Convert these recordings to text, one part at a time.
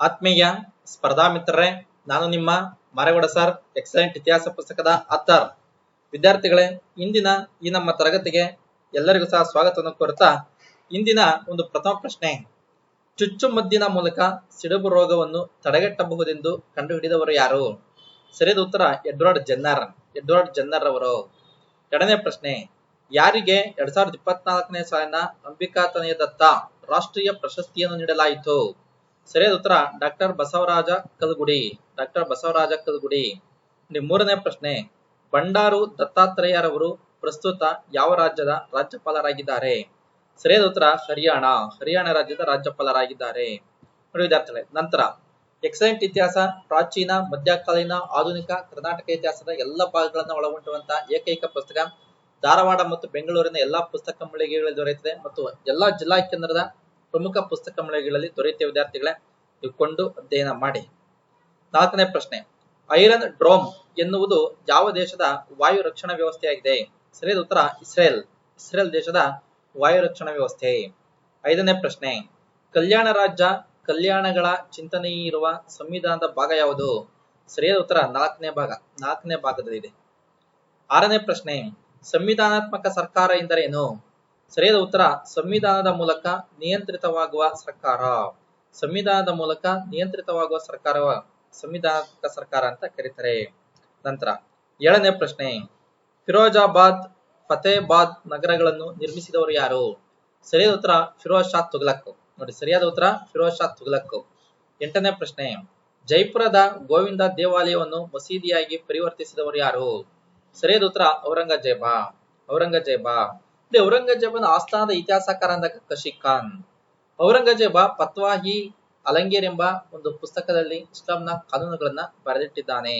ಆತ್ಮೀಯ ಸ್ಪರ್ಧಾ ಮಿತ್ರರೇ, ನಾನು ನಿಮ್ಮ ಮಾರೇಗೌಡ ಸರ್, ಎಕ್ಸಲೆಂಟ್ ಇತಿಹಾಸ ಪುಸ್ತಕದ ಆಥರ್. ವಿದ್ಯಾರ್ಥಿಗಳೇ, ಇಂದಿನ ಈ ನಮ್ಮ ತರಗತಿಗೆ ಎಲ್ಲರಿಗೂ ಸಹ ಸ್ವಾಗತವನ್ನು ಕೋರುತ್ತಾ, ಇಂದಿನ ಒಂದು ಪ್ರಥಮ ಪ್ರಶ್ನೆ. ಚುಚ್ಚುಮದ್ದಿನ ಮೂಲಕ ಸಿಡುಬು ರೋಗವನ್ನು ತಡೆಗಟ್ಟಬಹುದೆಂದು ಕಂಡುಹಿಡಿದವರು ಯಾರು? ಸರಿಯಾದ ಉತ್ತರ ಎಡ್ವರ್ಡ್ ಜನ್ನರ್ ಎಡ್ವರ್ಡ್ ಜನ್ನರ್ ಅವರು. ಎರಡನೇ ಪ್ರಶ್ನೆ, ಯಾರಿಗೆ ಎರಡ್ ಸಾವಿರದ ಇಪ್ಪತ್ನಾಲ್ಕನೇ ಸಾಲಿನ ಅಂಬಿಕಾತನಯ ದತ್ತ ರಾಷ್ಟ್ರೀಯ ಪ್ರಶಸ್ತಿಯನ್ನು ನೀಡಲಾಯಿತು? ಸರಿಯಾದ ಉತ್ತರ, ಡಾಕ್ಟರ್ ಬಸವರಾಜ ಕಲ್ಗುಡಿ. ಡಾಕ್ಟರ್ ಬಸವರಾಜ ಇನ್ನು ಮೂರನೇ ಪ್ರಶ್ನೆ, ಬಂಡಾರು ದತ್ತಾತ್ರೇಯರವರು ಪ್ರಸ್ತುತ ಯಾವ ರಾಜ್ಯದ ರಾಜ್ಯಪಾಲರಾಗಿದ್ದಾರೆ? ಸರಿಯಾದ ಉತ್ತರ, ಹರಿಯಾಣ. ಹರಿಯಾಣ ರಾಜ್ಯದ ರಾಜ್ಯಪಾಲರಾಗಿದ್ದಾರೆ. ವಿದ್ಯಾರ್ಥಿಗಳೇ, ನಂತರ, ಎಕ್ಸಲೆಂಟ್ ಇತಿಹಾಸ, ಪ್ರಾಚೀನ, ಮಧ್ಯಕಾಲೀನ, ಆಧುನಿಕ, ಕರ್ನಾಟಕ ಇತಿಹಾಸದ ಎಲ್ಲ ಭಾಗಗಳನ್ನು ಒಳಗೊಂಡಿರುವಂತಹ ಏಕೈಕ ಪುಸ್ತಕ ಧಾರವಾಡ ಮತ್ತು ಬೆಂಗಳೂರಿನ ಎಲ್ಲಾ ಪುಸ್ತಕ ಮಳಿಗೆಗಳಲ್ಲಿ ದೊರೆಯುತ್ತದೆ ಮತ್ತು ಎಲ್ಲಾ ಜಿಲ್ಲಾ ಕೇಂದ್ರದ ಪ್ರಮುಖ ಪುಸ್ತಕ ಮಳಿಗೆಗಳಲ್ಲಿ ದೊರೆಯುತ್ತೆ ವಿದ್ಯಾರ್ಥಿಗಳೇ ಕೊಂಡು ಅಧ್ಯಯನ ಮಾಡಿ. ನಾಲ್ಕನೇ ಪ್ರಶ್ನೆ, ಐರನ್ ಡ್ರೋಮ್ ಎನ್ನುವುದು ಯಾವ ದೇಶದ ವಾಯು ರಕ್ಷಣಾ ವ್ಯವಸ್ಥೆಯಾಗಿದೆ? ಸರಿಯಾದ ಉತ್ತರ, ಇಸ್ರೇಲ್. ಇಸ್ರೇಲ್ ದೇಶದ ವಾಯು ರಕ್ಷಣಾ ವ್ಯವಸ್ಥೆ. ಐದನೇ ಪ್ರಶ್ನೆ, ಕಲ್ಯಾಣ ರಾಜ್ಯ, ಕಲ್ಯಾಣಗಳ ಚಿಂತನೆ ಇರುವ ಸಂವಿಧಾನದ ಭಾಗ ಯಾವುದು? ಸರಿಯಾದ ಉತ್ತರ, ನಾಲ್ಕನೇ ಭಾಗ, ನಾಲ್ಕನೇ ಭಾಗದಲ್ಲಿದೆ. ಆರನೇ ಪ್ರಶ್ನೆ, ಸಂವಿಧಾನಾತ್ಮಕ ಸರ್ಕಾರ ಎಂದರೇನು? ಸರಿಯಾದ ಉತ್ತರ, ಸಂವಿಧಾನದ ಮೂಲಕ ನಿಯಂತ್ರಿತವಾಗುವ ಸರ್ಕಾರ. ಸಂವಿಧಾನದ ಮೂಲಕ ನಿಯಂತ್ರಿತವಾಗುವ ಸರ್ಕಾರ ಸಂವಿಧಾನಾತ್ಮಕ ಸರ್ಕಾರ ಅಂತ ಕರೀತಾರೆ. ನಂತರ, ಏಳನೇ ಪ್ರಶ್ನೆ. ಫಿರೋಜಾಬಾದ್, ಫತೇಬಾದ್ ನಗರಗಳನ್ನು ನಿರ್ಮಿಸಿದವರು ಯಾರು? ಸರಿಯಾದ ಉತ್ತರ ಫಿರೋಜ್ ಶಾ ತುಗ್ಲಕ್ ನೋಡಿ, ಸರಿಯಾದ ಉತ್ತರ ಫಿರೋಜ್ ಶಾ ತುಗ್ಲಕ್ ಎಂಟನೇ ಪ್ರಶ್ನೆ. ಜೈಪುರದ ಗೋವಿಂದ ದೇವಾಲಯವನ್ನು ಮಸೀದಿಯಾಗಿ ಪರಿವರ್ತಿಸಿದವರು ಯಾರು? ಸರಿಯಾದ ಉತ್ತರ, ಔರಂಗಜೇಬ. ಔರಂಗಜೇಬ. ಇಲ್ಲಿ ಔರಂಗಜೇಬನ ಆಸ್ಥಾನದ ಇತಿಹಾಸಕಾರ ಅಂದಾಗ ಕಶಿಖಾನ್ ಖಾನ್. ಔರಂಗಜೇಬ ಪತ್ವಾಹಿ ಅಲಂಗೀರ್ ಎಂಬ ಒಂದು ಪುಸ್ತಕದಲ್ಲಿ ಇಸ್ಲಾಂನ ಕಾನೂನುಗಳನ್ನ ಬರೆದಿಟ್ಟಿದ್ದಾನೆ.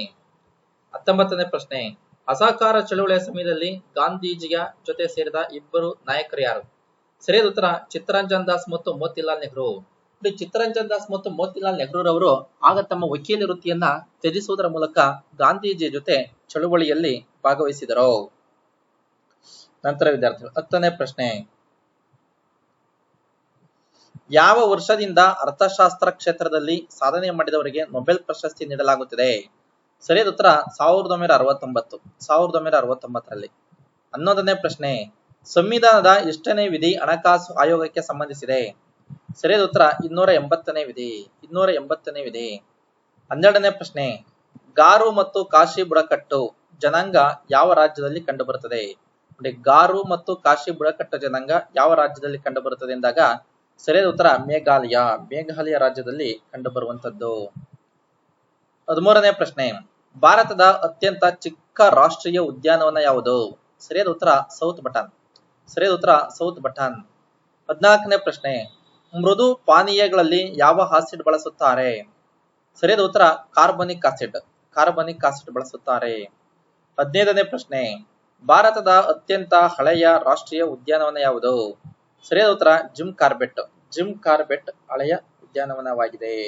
ಹತ್ತೊಂಬತ್ತನೇ ಪ್ರಶ್ನೆ, ಅಸಹಕಾರ ಚಳುವಳಿಯ ಸಮಯದಲ್ಲಿ ಗಾಂಧೀಜಿಯ ಜೊತೆ ಸೇರಿದ ಇಬ್ಬರು ನಾಯಕರು ಯಾರು? ಸರಿಯಾದ ಉತ್ತರ, ಚಿತ್ತರಂಜನ್ ದಾಸ್ ಮತ್ತು ಮೋತಿಲಾಲ್ ನೆಹರು. ಇಲ್ಲಿ ಚಿತ್ತರಂಜನ್ ದಾಸ್ ಮತ್ತು ಮೋತಿಲಾಲ್ ನೆಹರೂರವರು ಆಗ ತಮ್ಮ ವಕೀಲ ವೃತ್ತಿಯನ್ನ ತ್ಯಜಿಸುವುದರ ಮೂಲಕ ಗಾಂಧೀಜಿ ಜೊತೆ ಚಳುವಳಿಯಲ್ಲಿ ಭಾಗವಹಿಸಿದರು. ನಂತರ ವಿದ್ಯಾರ್ಥಿಗಳು, ಹತ್ತನೇ ಪ್ರಶ್ನೆ. ಯಾವ ವರ್ಷದಿಂದ ಅರ್ಥಶಾಸ್ತ್ರ ಕ್ಷೇತ್ರದಲ್ಲಿ ಸಾಧನೆ ಮಾಡಿದವರಿಗೆ ನೊಬೆಲ್ ಪ್ರಶಸ್ತಿ ನೀಡಲಾಗುತ್ತದೆ? ಸರಿಯಾದ ಉತ್ತರ ಸಾವಿರದ ಒಂಬೈನೂರ ಅರವತ್ತೊಂಬತ್ತು, ಸಾವಿರದ ಒಂಬೈನೂರ ಅರವತ್ತೊಂಬತ್ತರಲ್ಲಿ. ಹನ್ನೊಂದನೇ ಪ್ರಶ್ನೆ, ಸಂವಿಧಾನದ ಎಷ್ಟನೇ ವಿಧಿ ಹಣಕಾಸು ಆಯೋಗಕ್ಕೆ ಸಂಬಂಧಿಸಿದೆ? ಸರಿಯಾದ ಉತ್ತರ ಇನ್ನೂರ ಎಂಬತ್ತನೇ ವಿಧಿ, ಇನ್ನೂರ ಎಂಬತ್ತನೇ ವಿಧಿ. ಹನ್ನೆರಡನೇ ಪ್ರಶ್ನೆ, ಗಾರು ಮತ್ತು ಕಾಶಿ ಬುಡಕಟ್ಟು ಜನಾಂಗ ಯಾವ ರಾಜ್ಯದಲ್ಲಿ ಕಂಡುಬರುತ್ತದೆ? ನೋಡಿ ಗಾರು ಮತ್ತು ಕಾಶಿ ಬುಡಕಟ್ಟು ಜನಾಂಗ ಯಾವ ರಾಜ್ಯದಲ್ಲಿ ಕಂಡುಬರುತ್ತದೆ ಎಂದಾಗ ಸರಿಯಾದ ಉತ್ತರ ಮೇಘಾಲಯ. ಮೇಘಾಲಯ ರಾಜ್ಯದಲ್ಲಿ ಕಂಡುಬರುವಂತದ್ದು ಹದಿಮೂರನೇ ಪ್ರಶ್ನೆ. ಭಾರತದ ಅತ್ಯಂತ ಚಿಕ್ಕ ರಾಷ್ಟ್ರೀಯ ಉದ್ಯಾನವನ ಯಾವುದು? ಸರಿಯಾದ ಉತ್ತರ ಸೌತ್ ಬಟಾನ್. ಸರಿಯಾದ ಉತ್ತರ ಸೌತ್ ಬಟಾನ್. ಹದಿನಾಲ್ಕನೇ ಪ್ರಶ್ನೆ. ಮೃದು ಪಾನೀಯಗಳಲ್ಲಿ ಯಾವ ಆಸಿಡ್ ಬಳಸುತ್ತಾರೆ? ಸರಿಯಾದ ಉತ್ತರ ಕಾರ್ಬನಿಕ್ ಆಸಿಡ್. ಕಾರ್ಬನಿಕ್ ಆಸಿಡ್ ಬಳಸುತ್ತಾರೆ. ಹದಿನೈದನೇ ಪ್ರಶ್ನೆ. ಭಾರತದ ಅತ್ಯಂತ ಹಳೆಯ ರಾಷ್ಟ್ರೀಯ ಉದ್ಯಾನವನ ಯಾವುದು? ಸರಿಯಾದ ಉತ್ತರ, ಜಿಮ್ ಕಾರ್ಬೆಟ್. ಜಿಮ್ ಕಾರ್ಬೆಟ್ ಹಳೆಯ ಉದ್ಯಾನವನವಾಗಿದೆ.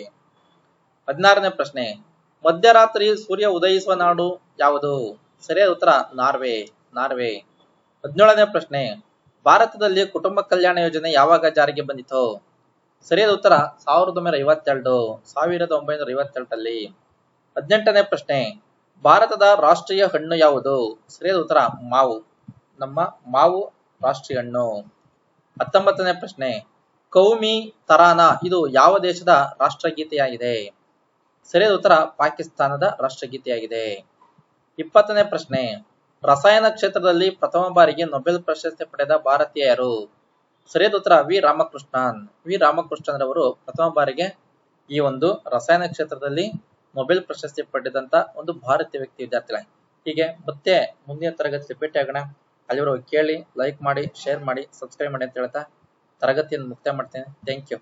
ಹದಿನಾರನೇ ಪ್ರಶ್ನೆ. ಮಧ್ಯರಾತ್ರಿ ಸೂರ್ಯ ಉದಯಿಸುವ ನಾಡು ಯಾವುದು? ಸರಿಯಾದ ಉತ್ತರ, ನಾರ್ವೆ. ನಾರ್ವೆ. ಹದಿನೇಳನೇ ಪ್ರಶ್ನೆ. ಭಾರತದಲ್ಲಿ ಕುಟುಂಬ ಕಲ್ಯಾಣ ಯೋಜನೆ ಯಾವಾಗ ಜಾರಿಗೆ ಬಂದಿತು? ಸರಿಯಾದ ಉತ್ತರ, ಸಾವಿರದ ಒಂಬೈನೂರ ಐವತ್ತೆರಡು. ಸಾವಿರದ ಒಂಬೈನೂರ ಐವತ್ತೆರಡರಲ್ಲಿ. ಹದಿನೆಂಟನೇ ಪ್ರಶ್ನೆ. ಭಾರತದ ರಾಷ್ಟ್ರೀಯ ಹಣ್ಣು ಯಾವುದು? ಸರಿಯಾದ ಉತ್ತರ, ಮಾವು. ನಮ್ಮ ಮಾವು ರಾಷ್ಟ್ರೀಯ ಹಣ್ಣು. ಹತ್ತೊಂಬತ್ತನೇ ಪ್ರಶ್ನೆ. ಕೌಮಿ ತರಾನ, ಇದು ಯಾವ ದೇಶದ ರಾಷ್ಟ್ರಗೀತೆಯಾಗಿದೆ? ಸರಿಯಾದ ಉತ್ತರ, ಪಾಕಿಸ್ತಾನದ ರಾಷ್ಟ್ರಗೀತೆಯಾಗಿದೆ. ಇಪ್ಪತ್ತನೇ ಪ್ರಶ್ನೆ. ರಸಾಯನ ಕ್ಷೇತ್ರದಲ್ಲಿ ಪ್ರಥಮ ಬಾರಿಗೆ ನೊಬೆಲ್ ಪ್ರಶಸ್ತಿ ಪಡೆದ ಭಾರತೀಯರು. ಸರಿಯಾದ ಉತ್ತರ, ವಿ. ರಾಮಕೃಷ್ಣನ್. ವಿ. ರಾಮಕೃಷ್ಣನ್ ರವರು ಪ್ರಥಮ ಬಾರಿಗೆ ಈ ಒಂದು ರಸಾಯನ ಕ್ಷೇತ್ರದಲ್ಲಿ ನೊಬೆಲ್ ಪ್ರಶಸ್ತಿ ಪಡೆದಂತ ಒಂದು ಭಾರತೀಯ ವ್ಯಕ್ತಿ ವಿದ್ಯಾರ್ಥಿಗಳೇ ಹೀಗೆ ಮತ್ತೆ ಮುಂದಿನ ತರಗತಿಯಲ್ಲಿ ಆಗೋಣ. ಅಲ್ಲಿವರೆಗೂ ಕೇಳಿ ಲೈಕ್ ಮಾಡಿ ಶೇರ್ ಮಾಡಿ ಸಬ್ಸ್ಕ್ರೈಬ್ ಮಾಡಿ ಅಂತ ಹೇಳ್ತಾ ತರಗತಿಯನ್ನು ಮುಕ್ತಾಯ ಮಾಡ್ತೇನೆ. Thank you